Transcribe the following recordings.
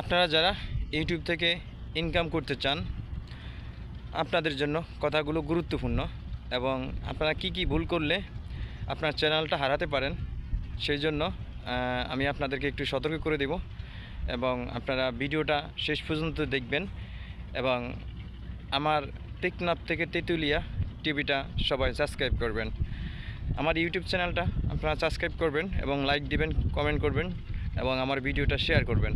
আপনারা যারা ইউটিউব থেকে ইনকাম করতে চান, আপনাদের জন্য কথাগুলো গুরুত্বপূর্ণ এবং আপনারা কি কি ভুল করলে আপনার চ্যানেলটা হারাতে পারেন, সেই জন্য আমি আপনাদেরকে একটু সতর্ক করে দেব এবং আপনারা ভিডিওটা শেষ পর্যন্ত দেখবেন এবং আমার টেকনাপ থেকে তেঁতুলিয়া টিভিটা সবাই সাবস্ক্রাইব করবেন। আমার ইউটিউব চ্যানেলটা আপনারা সাবস্ক্রাইব করবেন এবং লাইক দিবেন কমেন্ট করবেন এবং আমার ভিডিওটা শেয়ার করবেন।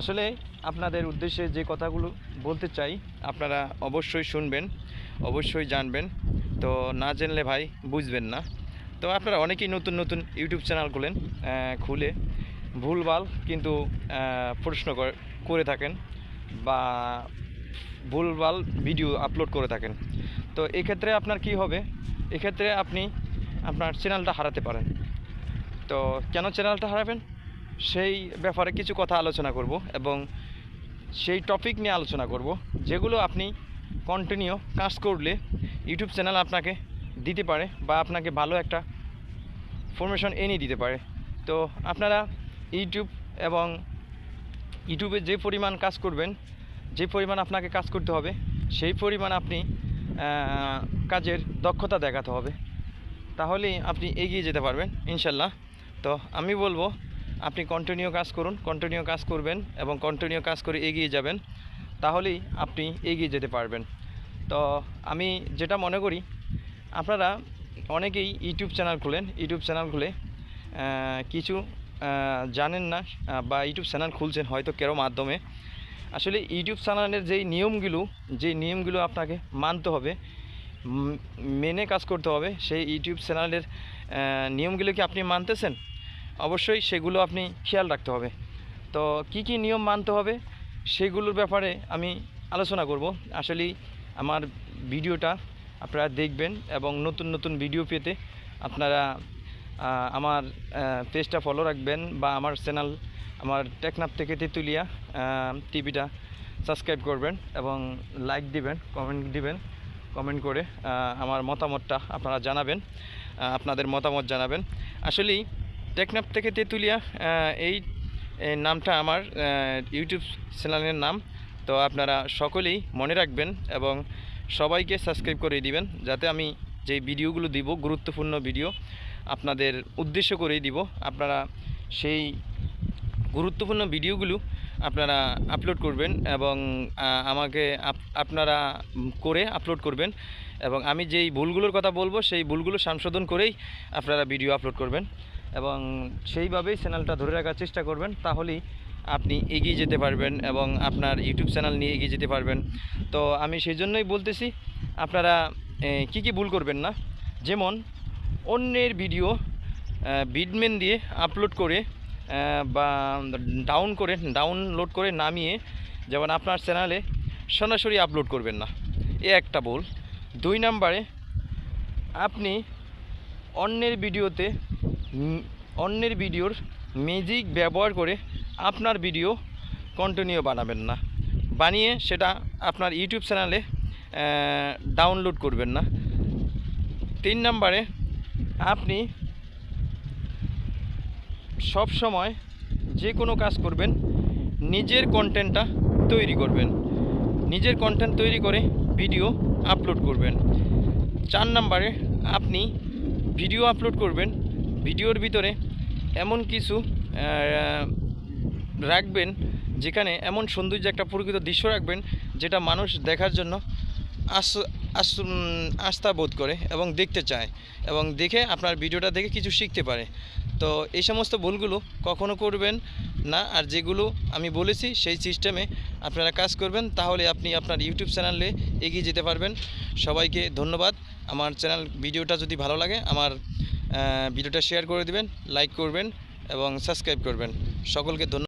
আসলে আপনাদের উদ্দেশ্যে যে কথাগুলো বলতে চাই, আপনারা অবশ্যই শুনবেন, অবশ্যই জানবেন। তো না জানলে ভাই বুঝবেন না। তো আপনারা অনেকেই নতুন নতুন ইউটিউব চ্যানেল খুলেন খুলে ভুলভাল কিন্তু প্রশ্ন করে থাকেন বা ভুলভাল ভিডিও আপলোড করে থাকেন। তো এক্ষেত্রে আপনার কি হবে? এক্ষেত্রে আপনি আপনার চ্যানেলটা হারাতে পারেন। তো কেন চ্যানেলটা হারাবেন? সেই ব্যাপারে কিছু কথা আলোচনা করব এবং সেই টপিক নিয়ে আলোচনা করব, যেগুলো আপনি কন্টিনিউ কাজ করলে ইউটিউব চ্যানেল আপনাকে দিতে পারে বা আপনাকে ভালো একটা ফরমেশন এনে দিতে পারে। তো আপনারা ইউটিউব এবং ইউটিউবে যে পরিমাণ কাজ করবেন, যে পরিমাণ আপনাকে কাজ করতে হবে, সেই পরিমাণ আপনি কাজের দক্ষতা দেখাতে হবে। তাহলেই আপনি এগিয়ে যেতে পারবেন, ইনশাল্লাহ। তো আমি বলব আপনি কন্টিনিউ কাজ করুন কন্টিনিউ কাজ করবেন এবং কন্টিনিউ কাজ করে এগিয়ে যাবেন, তাহলেই আপনি এগিয়ে যেতে পারবেন। তো আমি যেটা মনে করি, আপনারা অনেকেই ইউটিউব চ্যানেল খুলেন, ইউটিউব চ্যানেল খুলে কিছু জানেন না বা ইউটিউব চ্যানেল খুলছেন হয়তো কেরো মাধ্যমে। আসলে ইউটিউব চ্যানেলের যেই নিয়মগুলো যে নিয়মগুলো আপনাকে মানতে হবে মেনে কাজ করতে হবে, সেই ইউটিউব চ্যানেলের নিয়মগুলো কি আপনি মানতেছেন? অবশ্যই সেগুলো আপনি খেয়াল রাখতে হবে। তো কি কি নিয়ম মানতে হবে সেগুলোর ব্যাপারে আমি আলোচনা করব। আসলেই আমার ভিডিওটা আপনারা দেখবেন এবং নতুন নতুন ভিডিও পেতে আপনারা আমার পেজটা ফলো রাখবেন বা আমার চ্যানেল, আমার টেকনাপ থেকে তেঁতুলিয়া টিভিটা সাবস্ক্রাইব করবেন এবং লাইক দিবেন, কমেন্ট দিবেন, কমেন্ট করে আমার মতামতটা আপনারা জানাবেন আপনাদের মতামত জানাবেন। আসলেই টেকনাফ থেকে তেঁতুলিয়া এই নামটা আমার ইউটিউব চ্যানেলের নাম। তো আপনারা সকলেই মনে রাখবেন এবং সবাইকে সাবস্ক্রাইব করে দিবেন, যাতে আমি যে ভিডিওগুলো দিব, গুরুত্বপূর্ণ ভিডিও আপনাদের উদ্দেশ্য করেই দিব। আপনারা সেই গুরুত্বপূর্ণ ভিডিওগুলো আপনারা আপলোড করবেন এবং আমাকে আপ- আপনারা করে আপলোড করবেন এবং আমি যেই ভুলগুলোর কথা বলব, সেই ভুলগুলো সংশোধন করেই আপনারা ভিডিও আপলোড করবেন। এবং সেইভাবেই চ্যানেলটা ধরে রাখার চেষ্টা করবেন, তাহলেই আপনি এগিয়ে যেতে পারবেন এবং আপনার ইউটিউব চ্যানেল নিয়ে এগিয়ে যেতে পারবেন। তো আমি সেই জন্যই বলতেছি, আপনারা কি কি ভুল করবেন না? যেমন অন্যের ভিডিও বিডমেন দিয়ে আপলোড করে বা ডাউন করে ডাউনলোড করে নামিয়ে যেমন আপনার চ্যানেলে সরাসরি আপলোড করবেন না। এ একটা ভুল। দুই নম্বরে, আপনি অন্যের ভিডিওতে অন্যের ভিডিওর ম্যাজিক ব্যবহার করে আপনার ভিডিও কন্টিনিউ বানাবেন না। বানিয়ে সেটা আপনার ইউটিউব চ্যানেলে ডাউনলোড করবেন না। তিন নম্বরে আপনি সব সময় যে কোনো কাজ করবেন, নিজের কন্টেন্টটা তৈরি করবেন। নিজের কন্টেন্ট তৈরি করে ভিডিও আপলোড করবেন। চার নম্বরে আপনি ভিডিও আপলোড করবেন ভিডিওর ভিতরে এমন কিছু রাখবেন যেখানে এমন সৌন্দর্য একটা প্রকৃত দৃশ্য রাখবেন যেটা মানুষ দেখার জন্য আস আস আস্থা বোধ করে এবং দেখতে চায় এবং দেখে আপনার ভিডিওটা দেখে কিছু শিখতে পারে। তো এই সমস্ত ভুলগুলো কখনো করবেন না আর যেগুলো আমি বলেছি সেই সিস্টেমে আপনারা কাজ করবেন, তাহলে আপনি আপনার ইউটিউব চ্যানেলে এগিয়ে যেতে পারবেন। সবাইকে ধন্যবাদ। আমার চ্যানেল ভিডিওটা যদি ভালো লাগে, আমার ভিডিওটা শেয়ার করে দিবেন লাইক করবেন এবং সাবস্ক্রাইব করবেন। সকলকে ধন্যবাদ।